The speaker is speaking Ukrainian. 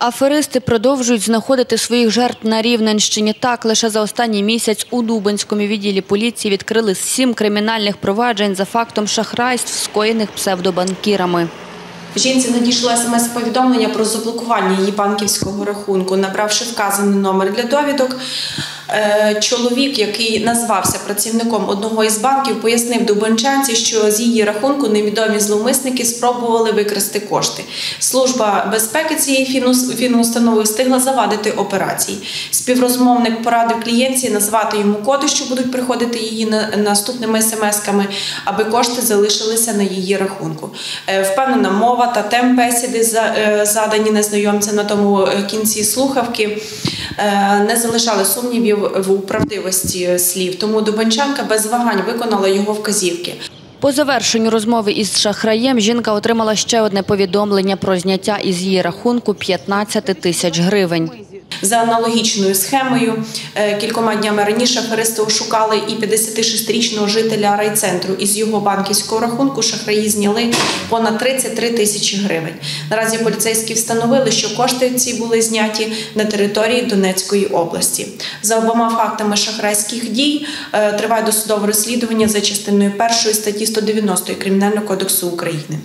Аферисти продовжують знаходити своїх жертв на Рівненщині. Так, лише за останній місяць у Дубинському відділі поліції відкрили сім кримінальних проваджень за фактом шахрайств, скоєних псевдобанкірами. Жінці надійшло смс-повідомлення про заблокування її банківського рахунку. Набравши вказаний номер для довідок, чоловік, який назвався працівником одного із банків, пояснив дубенчанці, що з її рахунку невідомі зловмисники спробували викрасти кошти. Служба безпеки цієї фіну- фінустанови встигла завадити операції. Співрозмовник порадив клієнтці назвати йому коди, що будуть приходити її на- наступними смс-ками, аби кошти залишилися на її рахунку. Е, Впевнена мова та темп бесіди е, задані незнайомцям на тому е, кінці слухавки е, не залишали сумнівів в правдивості слів. Тому Дубанчанка без вагань виконала його вказівки. По завершенню розмови із шахраєм жінка отримала ще одне повідомлення про зняття із її рахунку 15 тисяч гривень. За аналогічною схемою е, кількома днями раніше аферисти ошукали і 56-річного жителя райцентру. Із його банківського рахунку шахраї зняли понад 33 тисячі гривень. Наразі поліцейські встановили, що кошти ці були зняті на території Донецької області. За обома фактами шахрайських дій е, триває досудове розслідування за частиною першої статті 190 Кримінального кодексу України.